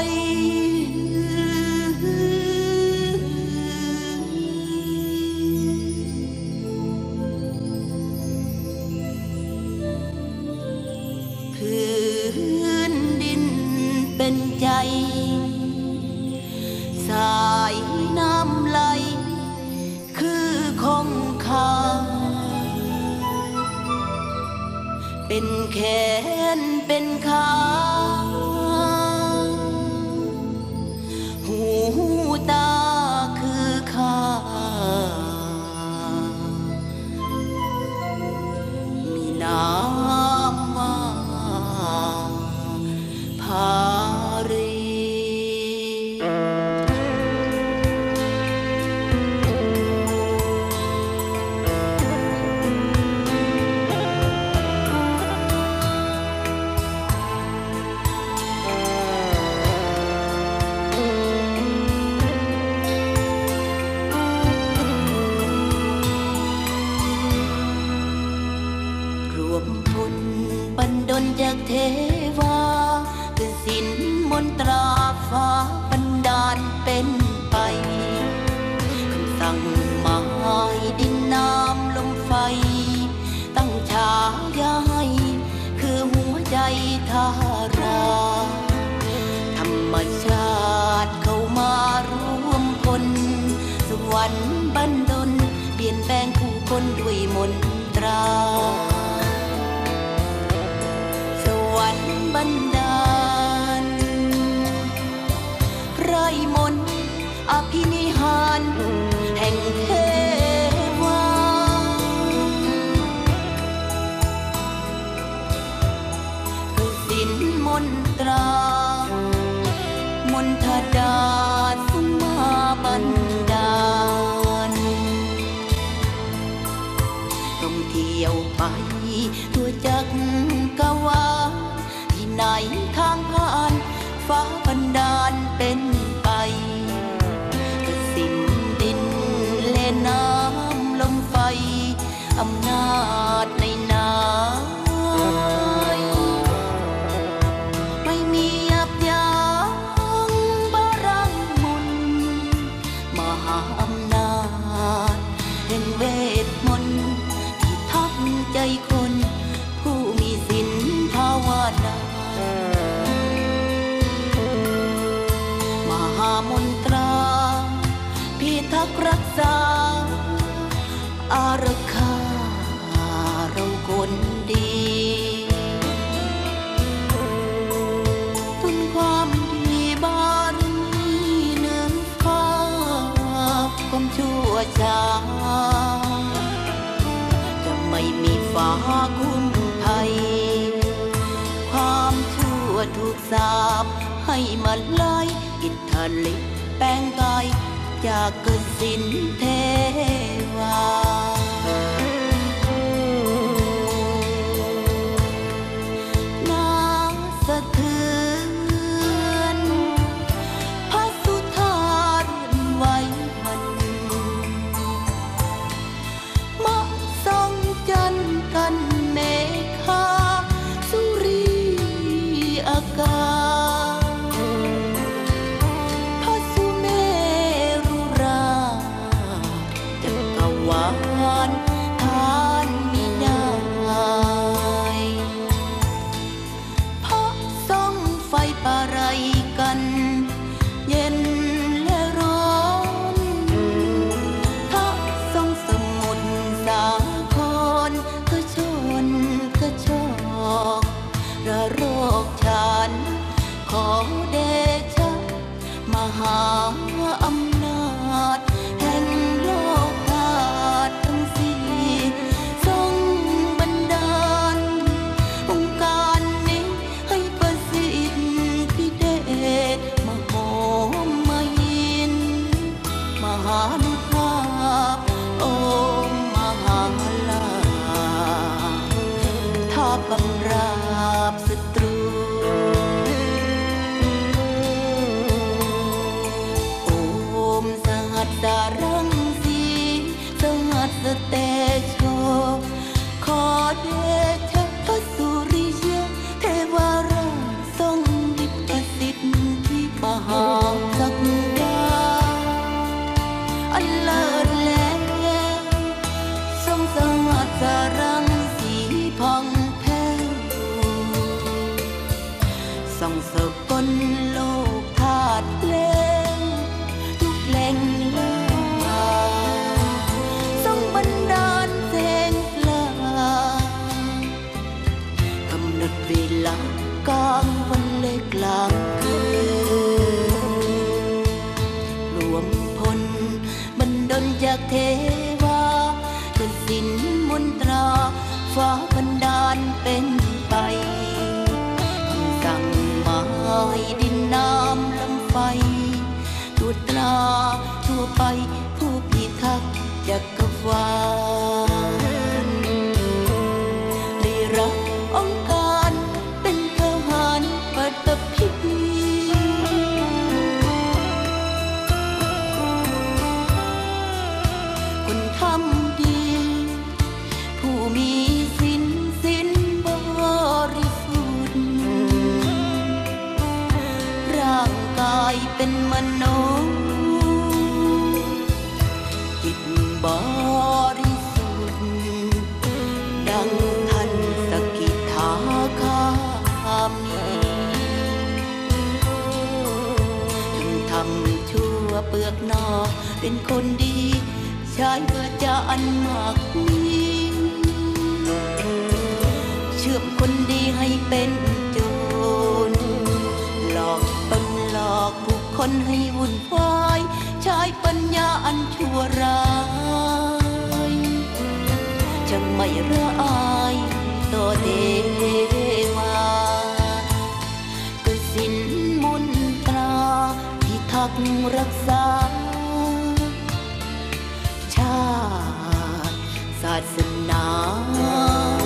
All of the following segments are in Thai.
life. Ah. ธรรมชาติ ฟ้าบันดาล จางจะไม่มีฟ้าคุ้มภัย ความชั่วถูกสาบให้มันลายอิทธาลิแปลงกายจากกสินเทวา cân. จากเทวาตัดสินมนตราฟ้าบันดาลเป็นไปสั่งมาให้ดินน้ำลำไฟตรวจตราทั่วไป คนดีชายเระดจาอันมากมีเชื่อมคนดีให้เป็นโจรหลอกปนหลอกผู้คนให้วุ่นวายชายปัญญาอันชั่วร้ายจังไม่ระอายต่อเทวาก็สินมุนตราที่ทักรักษาาศาสนา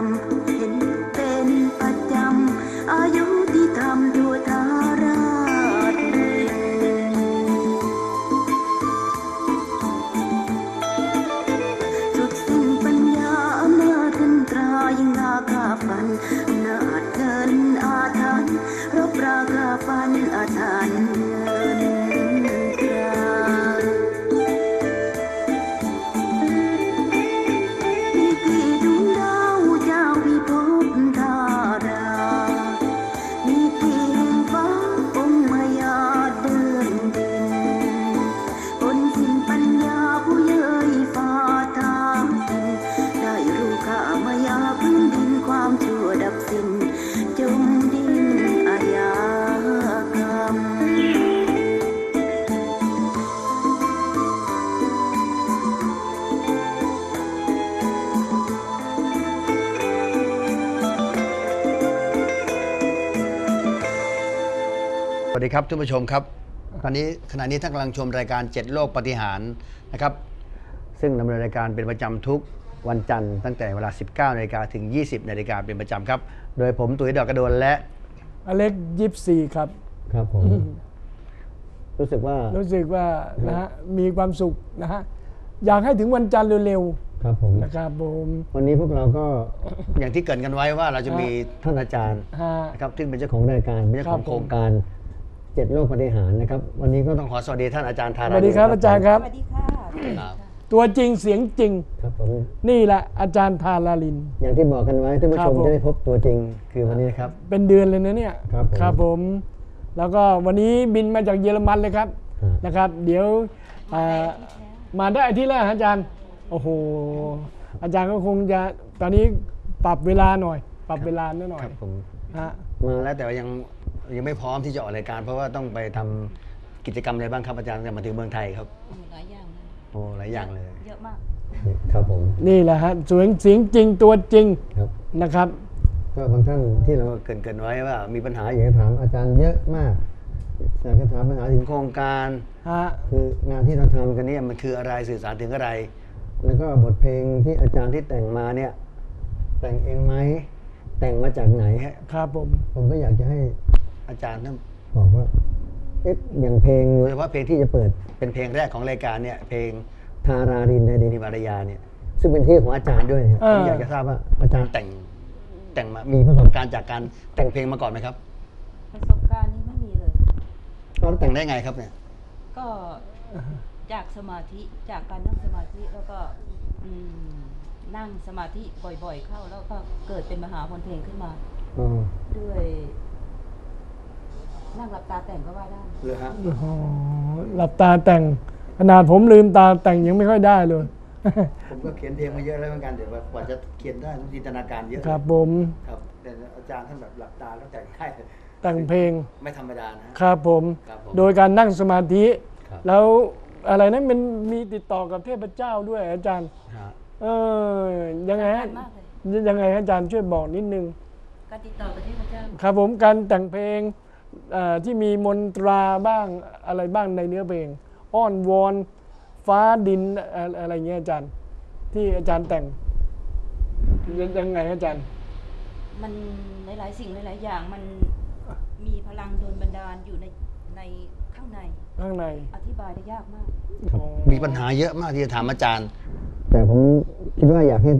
something วัสดีครับท่านผู้ชมครับตอนนี้ขณะนี้ท่านกำลังชมรายการ7โลกปฏิหารย์นะครับ ซึ่งดำเนินรายการเป็นประจำทุกวันจันทร์ตั้งแต่เวลา 19นาฬิกาถึง 20นาฬิกาเป็นประจำครับ โดยผมตุ๋ยดอกกระโดนและอเล็กยิปซีครับ ครับผม รู้สึกว่า รู้สึกว่านะฮะมีความสุขนะฮะอยากให้ถึงวันจันทร์เร็วครับผมๆนะครับผมวันนี้พวกเราก็อย่างที่เกรินกันไว้ว่าเราจะมีท่านอาจารย์ฮะ นะครับซึ่งเป็นเจ้าขขอองงรายการเป็นเจ้าของครับผมโครงการ เจ็ดโลกปฏิหารย์นะครับ วันนี้ก็ต้ต้อองงขอสวัสดีท่านอาจารย์ธาสราวัสดีครับอาจารย์ครับ สวัสดีค่ะ ครับตัวจริงเสียงจริง ครับผมนี่แหละอาจารย์ทาราลิน อย่างที่บอกกันไว้ท่านผู้ครัชบมผมจะได้พบตัวจริงคือวันนี้นะครับ เป็นเดือนเลยนะเนี่ยครับผม ครับผม แล้วก็วันนี้บินมาจากเยอรมันเลยครับฮะ นะครับ เดี๋ยวอ่ามาได้อาทิตย์แรกอาจารย์โอ้โหอาจารย์ก็คงจะตอนนี้ปรับเวลาหน่อย ปรับเวลานิดหน่อคยรับผม ฮะ มาแล้วแต่ว่ายัง ยังไม่พร้อมที่จะออกรายการ เพราะว่าต้องไปทำกิจกรรมอะไรบ้างครับอาจารย์จะมาถึงเมืองไทยครับหลายอย่างเลยโอ้หลายอย่างเลย เยอะมาก ครับผมนี่แหละฮะเสียงเสียงจริงตัวจริงครับ นะครับ ก็บางท่านที่เราเราเกรินเกรินไว้ว่ามีปัญหาอยากจะถามอาจารย์เยอะมากอยากจะถามปัญหาถึถึงงโครงการ ฮะ คืองานที่เราทำกักันนเนี่ยมันคืออะไรสื่อสารถึงอะไร แล้วก็บทเพลงที่อาจารย์ที่แต่งมาเนี่ย แต่งเองไหมแต่งมาจากไหนฮะ ครับผม ผมก็อยากจะให้ อาจารย์ท่านบอกว่าเอ๊ะอย่างเพลงโดยเฉพาะเพลงที่จะเปิดเป็นเพลงแรกของรายการเนี่ย เพลงทาราดินในดิดินินวารยาเนี่ย ซึ่งเป็นที่ของอาจารย์ด้วยเนี่ยเอผมออยากจะทราบว่าอาจารย์แต่งแต่งมามีมีประประสสบบการณ์จากการแต่งเพลงมาก่อนไหมครับ ประสบการณ์นี้ไม่มีเลยเราแต่งได้ไงครับเนี่ย ก็จากสมาธิจากการนั่งสมาธิแล้วก็อืมนั่งสมาธิบ่อยๆ เข้า แล้วก็เกิดเป็นมหาพลเพลงขึ้นมาอ๋อด้วย นั่งหลับตาแต่งก็ว่าได้ เลยฮะโอ้โหหลับตาแต่งขนาดผมลืมตาแต่งยังไม่ค่อยได้เลย ผมก็เขียนเพลงมาเยอะแล้วเหมือนกันเดี๋ยวกว่าจะเขียนได้ต้องจินตนาการเยอะครับผม ครับแต่อาจารย์ท่านแบบหลับตาแล้วแต่งได้แต่งเพลงไม่ธรรมดานะฮะครับผม ครับผม โดยการนั่งสมาธิ ครับ แล้วอะไรนะมันมีติดต่อกับเทพเจ้าด้วยอาจารย์ ฮะ เออยังไงฮะสำคัญมากเลยยังไงฮะอาจารย์ช่วยบอกนิดนึงการติดต่อกับเทพเจ้าครับผมการแต่งเพลงเอ่อ ที่มีมนตราบ้างอะไรบ้างในเนื้อเพลง อ้อนวอนฟ้าดินอะอะไรเงี้ยอาจารย์ ที่อาจารย์แต่งยังยังไงฮะอาจารย์ มันหลายๆสิ่งหลายๆอย่างมันมีพลังโดนบันดาลอยู่ในในข้างในข้างใน อธิบายได้ยากมากอ๋อมีปัญหาเยอะมากที่จะถามอาจารย์ แต่ผมคิดว่าอยากให้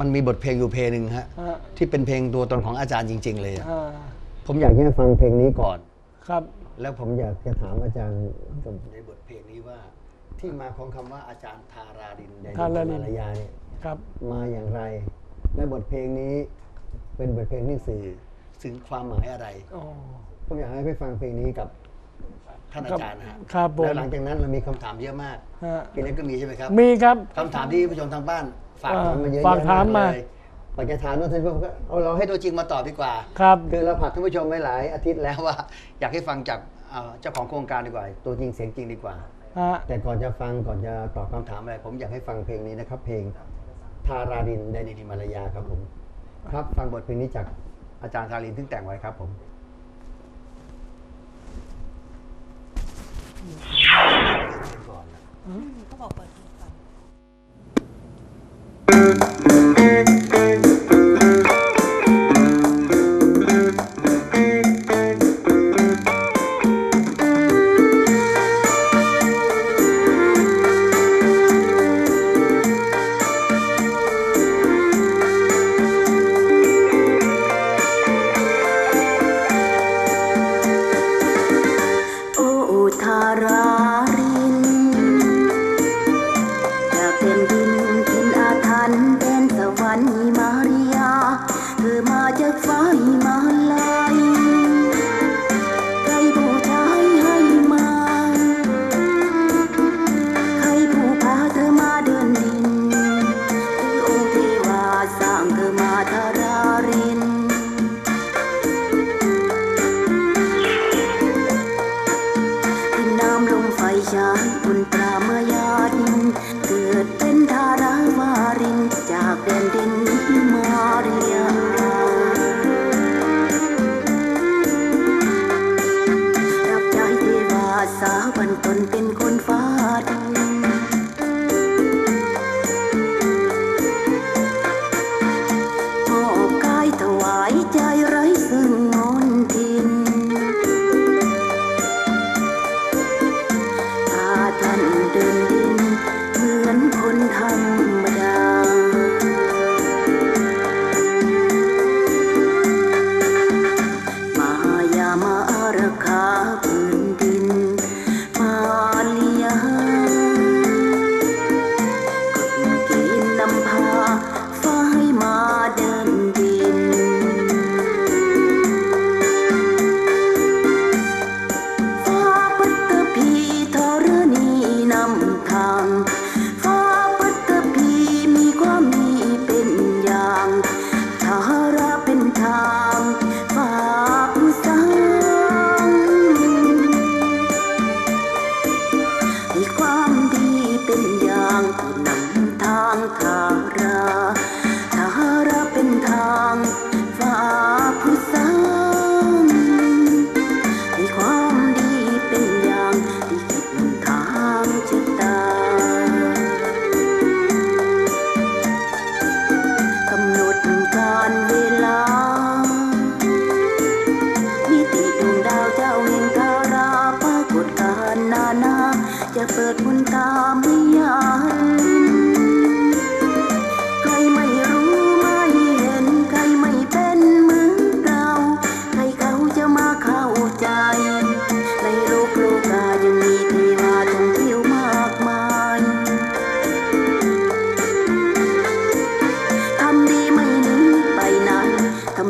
มันมีบทเพลงอยู่เพลงหนึ่งฮะฮะที่เป็นเพลงตัวตนของอาจารย์จริง ๆ เลยอะอ่าผมอยากกอายให้ฟังเพลงนี้ก่อนก่อน ครับ แล้วผมผมอยากจะถามอาจารย์กับในบทเพลงนี้ว่า ที่มาของคำว่าอาจารย์ทาราดินในทาราดินมารยาเนี่ยครับ มาอย่างไร และบทเพลงนี้ เป็นบทเพลงที่สื่อถึงความหมายอะไรอ๋อผมอยากให้ไปฟังเพลงนี้กับท่านอาจารย์นะฮะครับผมแล้วหลังจากนั้นเรามีคำถามเยอะมากฮะพี่เล็กก็มีใช่ไหมครับ มีครับคำถามที่ผู้ชมทางบ้าน ฝากอ่าถามมาเยอะฝากแยะถามมาเลย ปากจะถามว่าท่านผู้ชมก็เอาเราให้ตัวจริงมาตอบดีกว่า ครับคือเราผลักท่านผู้ชมไว้หลายอาทิตย์แล้วว่า อยากให้ฟังจากเอ่อเจ้าของโครงการดีกว่า ตัวจริงเสียงจริงดีกว่า ฮะแต่ก่อนจะฟังก่อนจะตอบคำถามอะไร ผมอยากให้ฟังเพลงนี้นะครับ เพลงทาราดินไดนิติมารยาครับผม ครับฟังบทเพลงนี้จากอาจารย์ทารินซึ่งแต่งไว้ครับผม เขาบอกเปิดเพลงฟังโ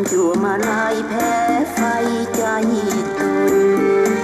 ำจั่วมาลายแพ้ไฟใจตุน